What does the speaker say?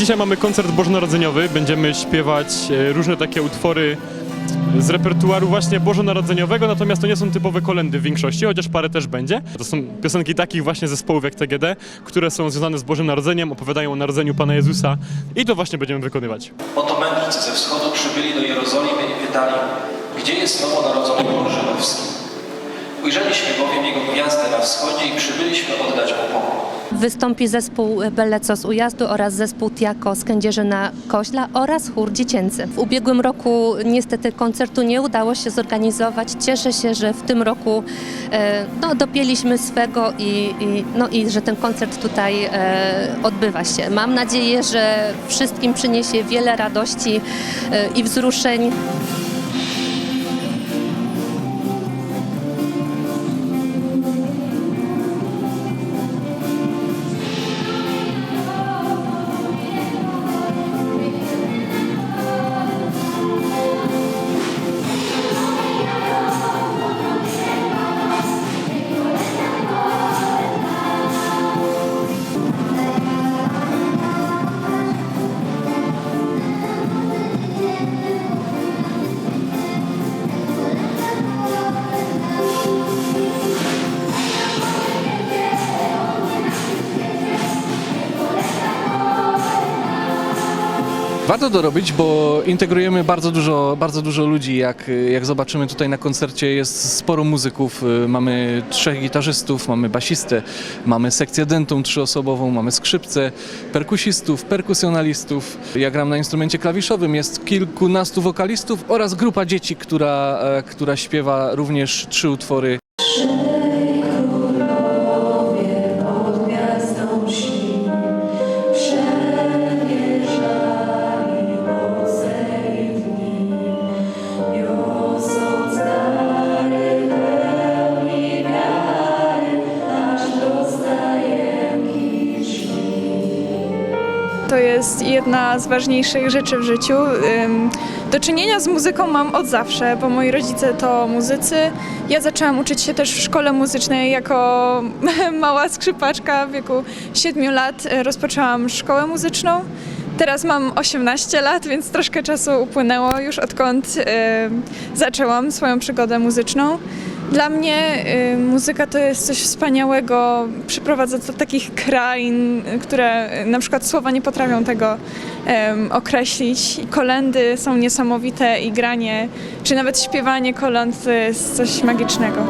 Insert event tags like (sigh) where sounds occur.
dzisiaj mamy koncert bożonarodzeniowy. Będziemy śpiewać e, różne takie utwory z repertuaru właśnie bożonarodzeniowego, natomiast to nie są typowe kolendy w większości, chociaż parę też będzie. To są piosenki takich właśnie zespołów jak TGD, które są związane z Bożym Narodzeniem, opowiadają o narodzeniu Pana Jezusa i to właśnie będziemy wykonywać. Oto mędrcy ze wschodu przybyli do Jerozolimy i pytali, gdzie jest nowonarodzony król żydowski. Ujrzeliśmy bowiem jego gwiazdę na wschodzie i przybyliśmy oddać. Wystąpi zespół Beleco z Ujazdu oraz zespół Tiako z Kędzierzyna Koźla oraz chór dziecięcy. W ubiegłym roku niestety koncertu nie udało się zorganizować. Cieszę się, że w tym roku e, no, dopięliśmy swego i, i, no, i że ten koncert tutaj e, odbywa się. Mam nadzieję, że wszystkim przyniesie wiele radości e, i wzruszeń. Warto to robić, bo integrujemy bardzo dużo, bardzo dużo ludzi. Jak, jak zobaczymy tutaj na koncercie jest sporo muzyków. Mamy trzech gitarzystów, mamy basistę, mamy sekcję dentum trzyosobową, mamy skrzypce, perkusistów, perkusjonalistów. Ja gram na instrumencie klawiszowym, jest kilkunastu wokalistów oraz grupa dzieci, która, e, która śpiewa również trzy utwory To jest jedna z ważniejszych rzeczy w życiu. Do czynienia z muzyką mam od zawsze, bo moi rodzice to muzycy. Ja zaczęłam uczyć się też w szkole muzycznej jako (laughs) mała skrzypaczka w wieku 7 lat. Rozpoczęłam szkołę muzyczną. Teraz mam 18 lat, więc troszkę czasu upłynęło już odkąd zaczęłam swoją przygodę muzyczną. Dla mnie y, muzyka to jest coś wspaniałego, przyprowadza do takich krain, które y, na przykład słowa nie potrafią tego określić. Kolendy są niesamowite i granie, czy nawet śpiewanie kolęd to jest coś magicznego.